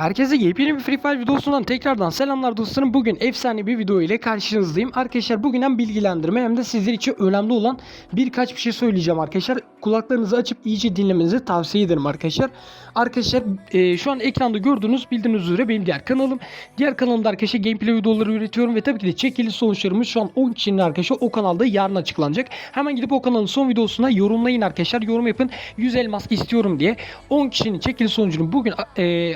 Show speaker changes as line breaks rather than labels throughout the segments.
Herkese yepyeni bir Free Fire videosundan tekrardan selamlar dostlarım. Bugün efsane bir video ile karşınızdayım. Arkadaşlar bugün hem bilgilendirme hem de sizler için önemli olan birkaç bir şey söyleyeceğim arkadaşlar. Kulaklarınızı açıp iyice dinlemenizi tavsiye ederim arkadaşlar. Arkadaşlar e, şu an ekranda gördüğünüz bildiğiniz üzere benim diğer kanalım. Diğer kanalımda arkadaşlar gameplay videoları üretiyorum ve tabii ki de çekili sonuçlarımız şu an 10 kişinin arkadaşlar o kanalda yarın açıklanacak. Hemen gidip o kanalın son videosuna yorumlayın arkadaşlar. Yorum yapın 100 elmas istiyorum diye. 10 kişinin çekili sonucunu bugün e,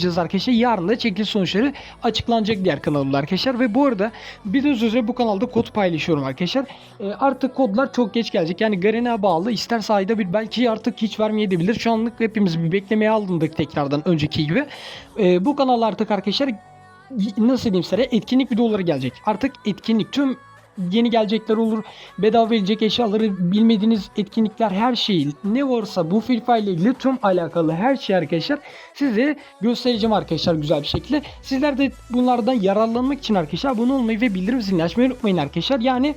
ayarlayacağız arkadaşlar. Yarın da çekili sonuçları açıklanacak diğer kanalımda arkadaşlar. Ve bu arada bildiğiniz üzere bu kanalda kod paylaşıyorum arkadaşlar. E, artık kodlar çok geç gelecek. Yani Garen'e bağlı. İsterse ayda bir belki artık hiç vermeyebilir. Şu anlık hepimiz bir beklemeye alındık tekrardan önceki gibi. E, bu kanal artık arkadaşlar nasıl diyeyim size etkinlik videoları gelecek. Artık etkinlik tüm yeni gelecekler olur. Bedava verecek eşyaları bilmediğiniz etkinlikler her şey ne varsa bu Free Fire ile tüm alakalı her şey arkadaşlar size göstereceğim arkadaşlar güzel bir şekilde. Sizler de bunlardan yararlanmak için arkadaşlar abone olmayı ve bildirim zilini açmayı unutmayın arkadaşlar. Yani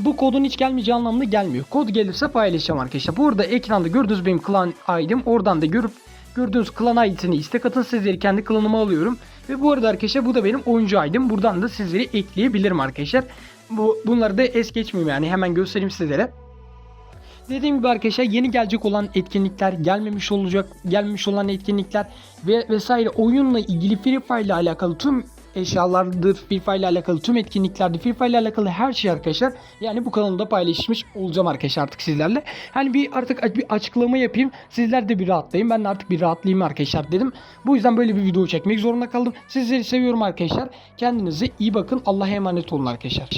bu kodun hiç gelmeyeceği anlamına gelmiyor. Kod gelirse paylaşacağım arkadaşlar. Burada ekranda gördüğünüz benim klan ID'm. Oradan da görüp gördüğünüz klan ID'sini istek atın sizleri kendi klanıma alıyorum. Ve bu arada arkadaşlar bu da benim oyuncu ID'm. Buradan da sizleri ekleyebilirim arkadaşlar. Bu, bunları da es geçmeyeyim yani hemen göstereyim sizlere. Dediğim gibi arkadaşlar yeni gelecek olan etkinlikler, gelmemiş olacak, gelmemiş olan etkinlikler ve vesaire oyunla ilgili Free Fire ile alakalı tüm eşyalardır, Free Fire ile alakalı tüm etkinliklerdir, Free Fire ile alakalı her şey arkadaşlar. Yani bu kanalda paylaşmış olacağım arkadaşlar artık sizlerle. Hani bir artık bir açıklama yapayım. Sizler de bir rahatlayın. Ben de artık bir rahatlayayım arkadaşlar dedim. Bu yüzden böyle bir video çekmek zorunda kaldım. Sizleri seviyorum arkadaşlar. Kendinize iyi bakın. Allah'a emanet olun arkadaşlar.